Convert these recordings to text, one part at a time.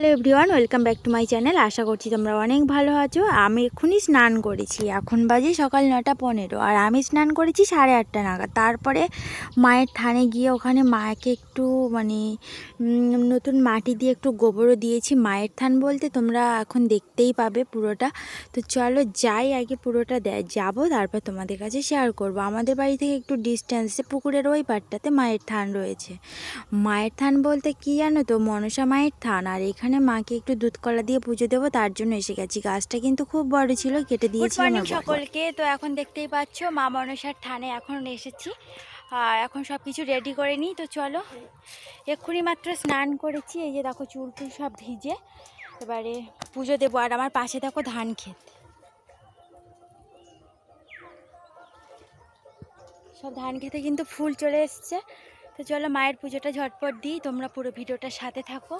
Hello everyone welcome back to my channel আশা করছি তোমরা অনেক ভালো আছো। আমি এক্ষুনি স্নান করেছি। এখন বাজে সকাল নটা পনেরো আর আমি স্নান করেছি সাড়ে আটটা নাগাদ। তারপরে মায়ের থানে গিয়ে ওখানে মাকে একটু মানে নতুন মাটি দিয়ে একটু গোবরও দিয়েছি। মায়ের থান বলতে তোমরা এখন দেখতেই পাবে পুরোটা। তো চলো যাই আগে পুরোটা দেয় যাব, তারপর তোমাদের কাছে শেয়ার করব। আমাদের বাড়ি থেকে একটু ডিস্টেন্সে পুকুরের ওই পাটটাতে মায়ের থান রয়েছে। মায়ের থান বলতে কি জানো তো? মনসা মায়ের থান। আর এখানে মাকে একটু দুধ কলা দিয়ে পুজো দেবো তার জন্য এসে গেছি। গাছটা কিন্তু খুব বড় ছিল কেটে দিয়েছি সকলকে। তো এখন দেখতেই পাচ্ছ মা মনসার থানে এখন এসেছি। আর এখন সব কিছু রেডি করে নিই তো চলো। এক্ষুনি মাত্র স্নান করেছি এই যে দেখো চুল টুল সব ভিজে। এবারে পুজো দেবো আর আমার পাশে দেখো ধান ক্ষেত। সব ধান খেতে কিন্তু ফুল চলে এসছে। তো চলো মায়ের পুজোটা ঝটপট দিই তোমরা পুরো ভিডিওটার সাথে থাকো।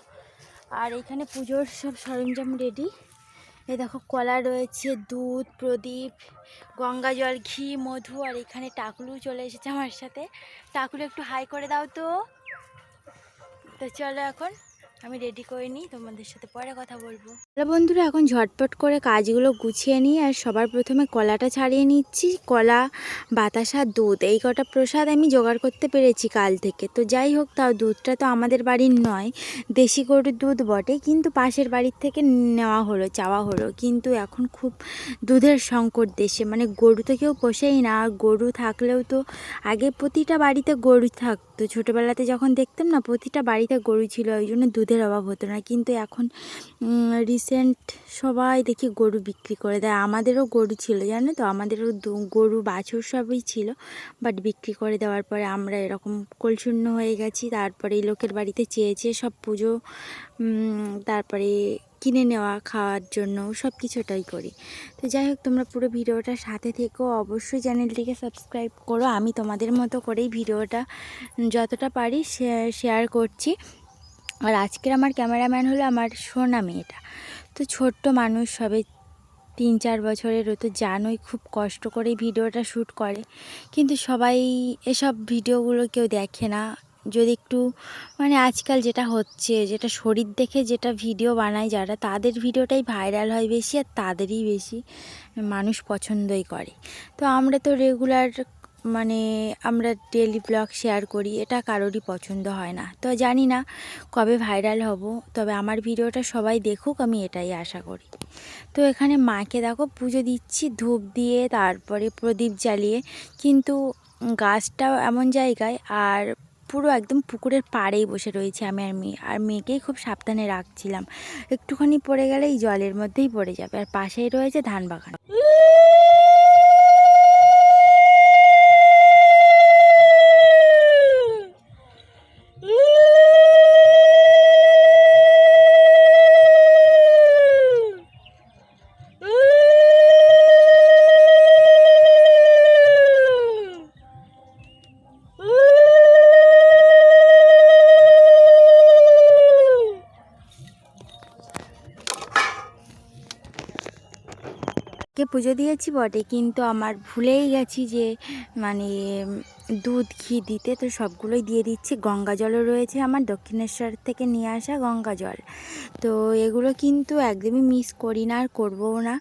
আর এখানে পুজোর সব সরঞ্জাম রেডি এই দেখো, কলা রয়েছে, দুধ, প্রদীপ, গঙ্গা জল, ঘি, মধু, আর এখানে টাকলু চলে এসেছে আমার সাথে। টাকলু একটু হাই করে দাও তো। তো চলো এখন আমি রেডি করে নিই, তোমাদের সাথে পরে কথা বলব। হ্যালো বন্ধুরা, এখন ঝটপট করে কাজগুলো গুছিয়ে নিই আর সবার প্রথমে কলাটা ছাড়িয়ে নিচ্ছি। কলা, বাতাসা, দুধ, এই কটা প্রসাদ আমি জোগাড় করতে পেরেছি কাল থেকে। তো যাই হোক, তাও দুধটা তো আমাদের বাড়ির নয়। দেশি গরুর দুধ বটে, কিন্তু পাশের বাড়ির থেকে নেওয়া হলো, চাওয়া হলো। কিন্তু এখন খুব দুধের সংকট দেশে। মানে গরু তো কেউ পোষেই না, আর গরু থাকলেও তো আগে প্রতিটা বাড়িতে গরু থাকতো। ছোটোবেলাতে যখন দেখতাম না, প্রতিটা বাড়িতে গরু ছিল, ওই জন্য দুধের অভাব হতো না। কিন্তু এখন রিসেন্ট সবাই দেখি গরু বিক্রি করে দেয়। আমাদেরও গরু ছিল, জানো তো? আমাদেরও গরু, বাছুর সবই ছিল। বাট বিক্রি করে দেওয়ার পরে আমরা এরকম কলশূন্য হয়ে গেছি। তারপরে এই লোকের বাড়িতে চেয়ে চেয়ে সব পুজো তারপরে কিনে নেওয়া, খাওয়ার জন্য সব কিছুটাই করি। তো যাই হোক, তোমরা পুরো ভিডিওটার সাথে থেকো। অবশ্যই চ্যানেলটিকে সাবস্ক্রাইব করো। আমি তোমাদের মতো করেই ভিডিওটা যতটা পারি শেয়ার করছি। আর আজকের আমার ক্যামেরাম্যান হলো আমার সোনা মেয়েটা। তো ছোট্ট মানুষ সবে তিন চার বছরের, ও তো জানোই খুব কষ্ট করে ভিডিওটা শ্যুট করে। কিন্তু সবাই এসব ভিডিওগুলো কেউ দেখে না। যদি একটু মানে আজকাল যেটা হচ্ছে, যেটা শরীর দেখে যেটা ভিডিও বানায় যারা, তাদের ভিডিওটাই ভাইরাল হয় বেশি আর তাদেরই বেশি। মানুষ পছন্দই করে। তো আমরা তো রেগুলার মানে আমরা ডেলি ব্লগ শেয়ার করি, এটা কারোরই পছন্দ হয় না। তো জানি না কবে ভাইরাল হব, তবে আমার ভিডিওটা সবাই দেখুক, আমি এটাই আশা করি। তো এখানে মাকে দেখো, পুজো দিচ্ছি, ধূপ দিয়ে, তারপরে প্রদীপ জ্বালিয়ে, কিন্তু গাছটাও এমন জায়গায়, আর পুরো একদম পুকুরের পাড়েই বসে রয়েছে আমি আর মেয়ে। আর মেয়েকেই খুব সাবধানে রাখছিলাম। একটুখানি পড়ে গেলে এই জলের মধ্যেই পড়ে যাবে, আর পাশেই রয়েছে ধান বাগান পুজো দিয়েছি বটে কিন্তু আমার ভুলেই গেছি যে মানে দুধ, ঘি দিতে তো সবগুলোই দিয়ে দিচ্ছি। গঙ্গা জলও রয়েছে আমার, দক্ষিণেশ্বর থেকে নিয়ে আসা গঙ্গা জল। তো এগুলো কিন্তু একদমই মিস করি না আর করবও না।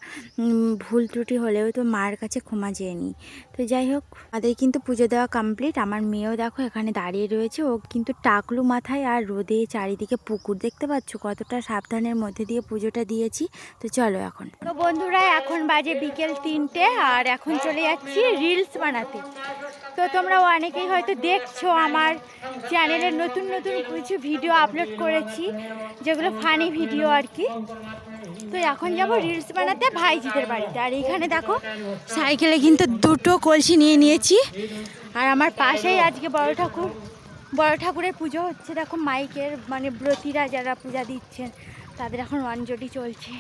ভুল ত্রুটি হলেও তো মার কাছে ক্ষমা চেয়ে নিই। তো যাই হোক, আমাদের কিন্তু পুজো দেওয়া কমপ্লিট আমার মেয়েও দেখো এখানে দাঁড়িয়ে রয়েছে। ও কিন্তু টাকলু মাথায় আর রোদে চারিদিকে পুকুর দেখতে পাচ্ছ? কতটা সাবধানের মধ্যে দিয়ে পুজোটা দিয়েছি। তো চলো এখন। তো বন্ধুরা, এখন বাজে বিকেল তিনটে আর এখন চলে যাচ্ছি রিলস বানাতে। তো তোমরা অনেকেই হয়তো দেখছ আমার চ্যানেলে নতুন নতুন কিছু ভিডিও আপলোড করেছি, যেগুলো ফানি ভিডিও আর কি। তো এখন যাব রিলস বানাতে ভাইজিদের বাড়িতে। আর এখানে দেখো, সাইকেলে কিন্তু দুটো কলসি নিয়ে নিয়েছি। আর আমার পাশেই আজকে বড় ঠাকুর। বড় ঠাকুরের পুজো হচ্ছে, দেখো মাইকের মানে ব্রতীরা যারা পূজা দিচ্ছেন, তাদের এখন অঞ্জলি চলছে।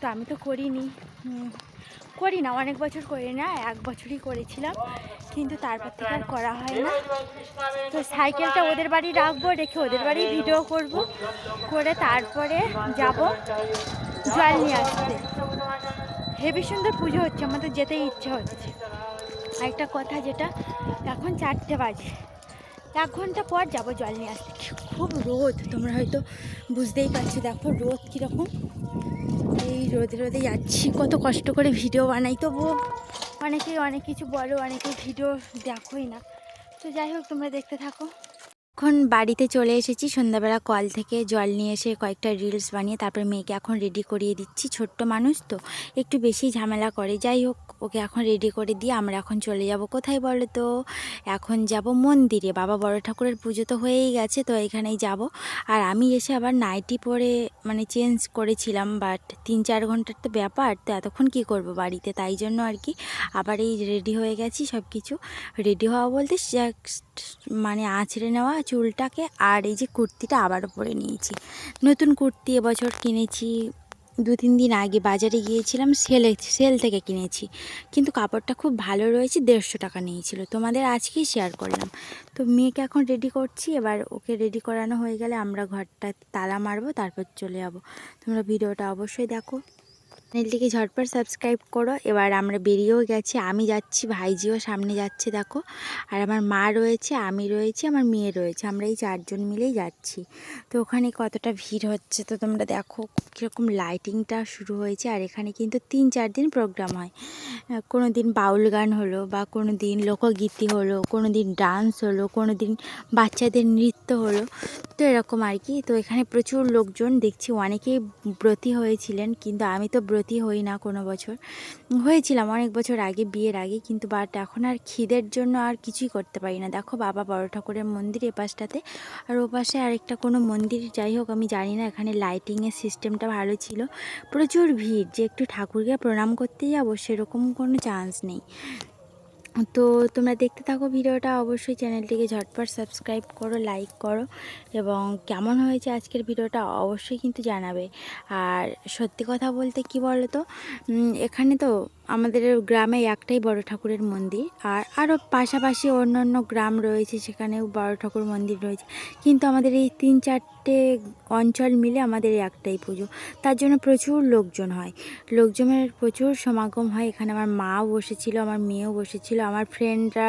তো আমি তো করিনি। করি না, অনেক বছর করি না, এক বছরই করেছিলাম, কিন্তু তারপর থেকে আর করা হয় না। তো সাইকেলটা ওদের বাড়ি রাখব, রেখে ওদের বাড়ি ভিডিও করব, করে তারপরে যাব জল নিয়ে আসতে। হেবি সুন্দর পুজো হচ্ছে, আমাদের যেতেই ইচ্ছে হচ্ছে। একটা কথা যেটা, এখন চারটে বাজে, এক ঘণ্টা পর যাব জল নিয়ে আসতে। খুব রোদ, তোমরা হয়তো বুঝতেই পারছ, দেখো রোদ কীরকম। রোদে রোদে যাচ্ছি, কত কষ্ট করে ভিডিও বানাই, তবুও অনেকেই অনেক কিছু বলো অনেকে ভিডিও দেখোই না। তো যাই হোক, তোমরা দেখতে থাকো। এখন বাড়িতে চলে এসেছি, সন্ধ্যাবেলা কল থেকে জল নিয়ে এসে কয়েকটা রিলস বানিয়ে, তারপরে মেয়েকে এখন রেডি করিয়ে দিচ্ছি, ছোট্ট মানুষ তো, একটু বেশি ঝামেলা করে। যাই হোক ওকে এখন রেডি করে দিয়ে আমরা এখন চলে যাব। কোথায় বলো তো? এখন যাব মন্দিরে। বাবা বড় ঠাকুরের পুজো তো হয়েই গেছে, তো এখানেই যাব। আর আমি এসে আবার নাইটি পরে মানে চেঞ্জ করেছিলাম বাট তিন চার ঘণ্টার তো ব্যাপার, তো এতক্ষণ কি করব বাড়িতে? তাই জন্য আর কি আবার এই রেডি হয়ে গেছি সব কিছু রেডি হওয়া বলতে মানে আঁচড়ে নেওয়া চুলটাকে আর এই যে কুর্তিটা আবারও পরে নিয়েছি। নতুন কুর্তি এবছর কিনেছি। দু তিন দিন আগে বাজারে গিয়েছিলাম, সেলে সেল থেকে কিনেছি। কিন্তু কাপড়টা খুব ভালো রয়েছে, দেড়শো টাকা নিয়েছিল। তোমাদের আজকেই শেয়ার করলাম। তো মেয়েকে এখন রেডি করছি, এবার ওকে রেডি করানো হয়ে গেলে আমরা ঘরটা তালা মারবো, তারপর চলে যাব। তোমরা ভিডিওটা অবশ্যই দেখো। চ্যানেলটিকে ঝটপট সাবস্ক্রাইব করো। এবার আমরা বেরিয়েও গেছি। আমি যাচ্ছি, ভাইজিও সামনে যাচ্ছে, দেখো। আর আমার মা রয়েছে, আমি রয়েছি, আমার মেয়ে রয়েছে। আমরা এই চারজন মিলেই যাচ্ছি। তো ওখানে কতটা ভিড় হচ্ছে তো তোমরা দেখো, কীরকম লাইটিংটা শুরু হয়েছে। আর এখানে কিন্তু তিন চার দিন প্রোগ্রাম হয়। কোনো দিন বাউল গান হলো বা কোনো দিন লোকগীতি হলো কোনো দিন ডান্স হলো কোনো দিন বাচ্চাদের নৃত্য হলো। তো এরকম আর কি। তো এখানে প্রচুর লোকজন, দেখছি অনেকেই ব্রতী হয়েছিলেন, কিন্তু আমি তো ব্রতী হই না কোনো বছর। হয়েছিলাম অনেক বছর আগে, বিয়ের আগে, কিন্তু বাট এখন আর খিদের জন্য আর কিছুই করতে পারি না। দেখো বাবা বড় ঠাকুরের মন্দির এ পাশটাতে। আর ও পাশে আরেকটা কোনো মন্দির, যাই হোক আমি জানি না, এখানে লাইটিংয়ের সিস্টেমটা ভালো ছিল। প্রচুর ভিড়, যে একটু ঠাকুরকে প্রণাম করতে যাব সেরকম কোনো চান্স নেই। তো তোমরা দেখতে থাকো ভিডিওটা, অবশ্যই চ্যানেলটিকে ঝটপট সাবস্ক্রাইব করো, লাইক করো এবং কেমন হয়েছে আজকের ভিডিওটা অবশ্যই কিন্তু জানাবে। আর সত্যি কথা বলতে কি বলো তো এখানে তো আমাদের গ্রামে একটাই বড় ঠাকুরের মন্দির আর আরও পাশাপাশি অন্য অন্য গ্রাম রয়েছে সেখানেও বড় ঠাকুর মন্দির রয়েছে। কিন্তু আমাদের এই তিন চারটে অঞ্চল মিলে আমাদের একটাই পুজো। তার জন্য প্রচুর লোকজন হয়। লোকজনের প্রচুর সমাগম হয়। এখানে আমার মাও বসেছিল, আমার মেয়েও বসেছিল, আমার ফ্রেন্ডরা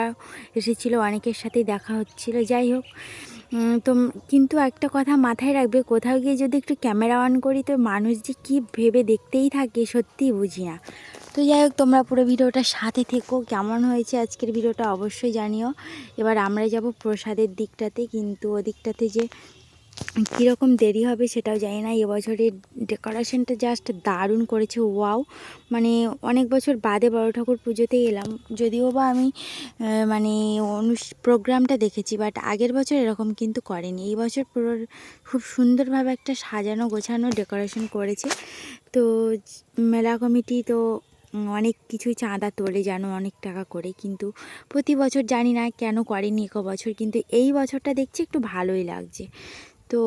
এসেছিল, অনেকের সাথেই দেখা হচ্ছিল। যাই হোক তো কিন্তু একটা কথা মাথায় রাখবে, কোথাও গিয়ে যদি একটু ক্যামেরা অন করি তো মানুষ যে কী ভেবে দেখতেই থাকে সত্যিই বুঝি না। তো যাই হোক, তোমরা পুরো ভিডিওটার সাথে থেকো। কেমন হয়েছে আজকের ভিডিওটা অবশ্যই জানিও। এবার আমরা যাব প্রসাদের দিকটাতে, কিন্তু ওদিকটাতে যে কীরকম দেরি হবে সেটাও জানি না। এবছরের ডেকোরেশনটা জাস্ট দারুণ করেছে, ওয়াও। মানে অনেক বছর বাদে বড় ঠাকুর পুজোতে এলাম। যদিও বা আমি মানে অনুষ, প্রোগ্রামটা দেখেছি, বাট আগের বছর এরকম কিন্তু করেনি। এই বছর পুরো খুব সুন্দরভাবে একটা সাজানো গোছানো ডেকোরেশন করেছে। তো মেলা কমিটি তো অনেক কিছুই চাঁদা তোলে জানো অনেক টাকা করে। কিন্তু প্রতি বছর জানি না কেন করেনি এক বছর, কিন্তু এই বছরটা দেখছি একটু ভালোই লাগছে। তো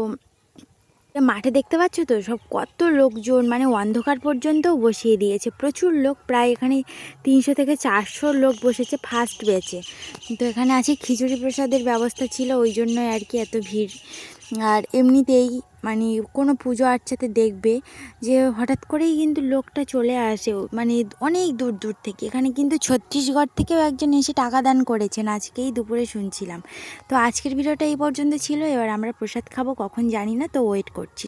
মাঠে দেখতে পাচ্ছ তো? সব কত লোকজন মানে অন্ধকার পর্যন্তও বসিয়ে দিয়েছে। প্রচুর লোক, প্রায় এখানে তিনশো থেকে চারশো লোক বসেছে ফার্স্ট ব্যাচে। তো এখানে আছে খিচুড়ি প্রসাদের ব্যবস্থা ছিল, ওই জন্য আর কি এত ভিড়। আর এমনিতেই মানে কোনো পুজো আর্চাতে দেখবে যে হঠাৎ করেই কিন্তু লোকটা চলে আসে। মানে অনেক দূর দূর থেকে। এখানে কিন্তু ছত্তিশগড় থেকেও একজন এসে টাকা দান করেছেন। আজকেই দুপুরে শুনছিলাম। তো আজকের ভিডিওটা এই পর্যন্ত ছিল। এবার আমরা প্রসাদ খাব, কখন জানি না, তো ওয়েট করছি।